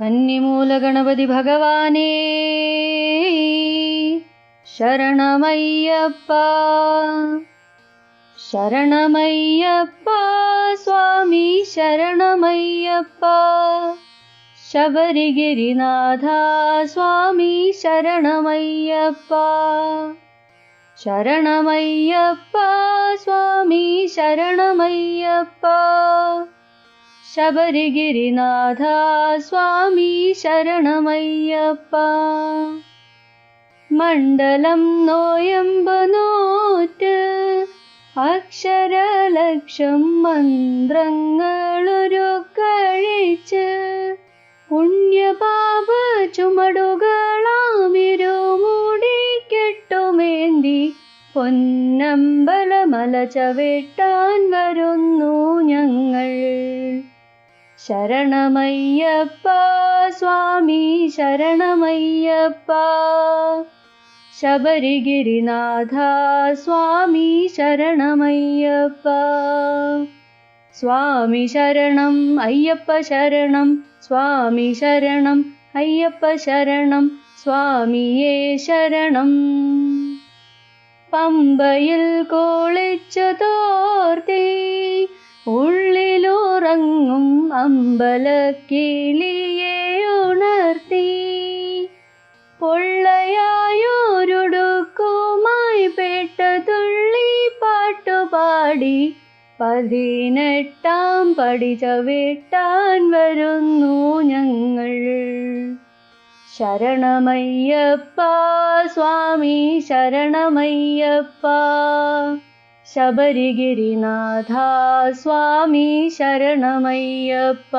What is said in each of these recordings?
കന്നിമൂലഗണപതി ഭഗവാനേ ശരണമയ്യപ്പ. ശരണമയ്യപ്പ സ്വാമി ശരണമയ്യപ്പ. ശബരിഗിരിനാഥ സ്വാമി ശരണമയ്യപ്പ. ശരണമയ്യപ്പ സ്വാമി ശരണമയ്യപ്പ. ശബരിഗിരിനാഥ സ്വാമി ശരണമയ്യപ്പ. മണ്ഡലം നോയമ്പനോറ്റ് അക്ഷരലക്ഷം മന്ത്രങ്ങളൊരു കഴിച്ച് പുണ്യപാപ ചുമടുകളാമിരുമൂടി കെട്ടുമേന്തി പൊന്നമ്പലമല ചവിട്ടാൻ വരുന്നു ഞങ്ങൾ. ശരണമയ്യപ്പ സ്വാമി ശരണമയ്യപ്പ. ശബരിഗിരിനാഥ സ്വാമി ശരണമയ്യപ്പ. സ്വാമി ശരണം അയ്യപ്പ ശരണം സ്വാമി ശരണം അയ്യപ്പ ശരണം സ്വാമിയേ ശരണം. പമ്പയിൽ കോളിച്ചു തോർത്തി അമ്പലക്കിളിയെ ഉണർത്തി പൊള്ളയായൊരുടുക്കുമായി പെട്ട തുള്ളി പാട്ടുപാടി പതിനെട്ടാം പടി ചവിട്ടാൻ വരുന്നു ഞങ്ങൾ. ശരണമയ്യപ്പ സ്വാമി ശരണമയ്യപ്പ. ശബരിഗിരിനാഥ സ്വാമി ശരണമയ്യപ്പ.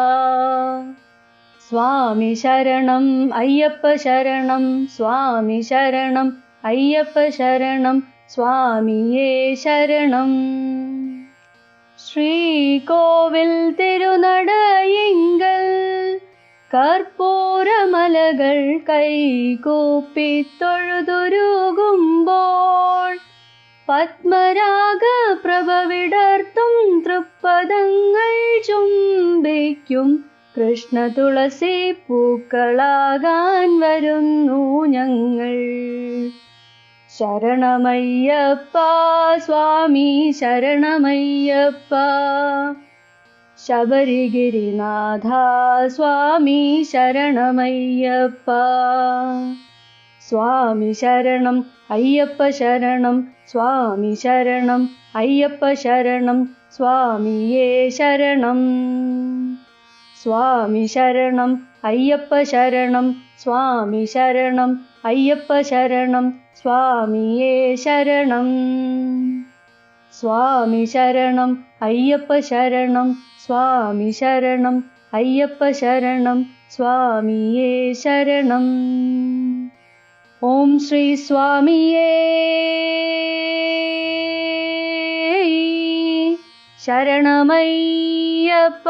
സ്വാമി ശരണം അയ്യപ്പ ശരണം സ്വാമി ശരണം അയ്യപ്പ ശരണം സ്വാമിയേ ശരണം. ശ്രീകോവിൽ തിരുനടയിങ്കൽ കർപ്പൂരമലകൾ കൈകൂപ്പി തൊഴുതുരുകുമ്പോൾ പത്മരാഗ പ്രഭവിടർത്തും തൃപ്പദങ്ങൾ ചുംബിക്കും. കൃഷ്ണ തുളസി പൂക്കളാകാൻ വരുന്നു ഞങ്ങൾ. ശരണമയ്യപ്പ സ്വാമി ശരണമയ്യപ്പ. ശബരിഗിരിനാഥ സ്വാമി ശരണമയ്യപ്പ. സ്വാമി ശരണം അയ്യപ്പ ശരണം സ്വാമി ശരണം അയ്യപ്പ ശരണം സ്വാമിയേ ശരണം. സ്വാമി ശരണം അയ്യപ്പ ശരണം സ്വാമി ശരണം അയ്യപ്പ ശരണം സ്വാമിയേ ശരണം. സ്വാമി ശരണം അയ്യപ്പ ശരണം സ്വാമി ശരണം അയ്യപ്പ ശരണം സ്വാമിയേ ശരണം. ഓം ശ്രീ സ്വാമിയേ. ശരണമയ്യപ്പ.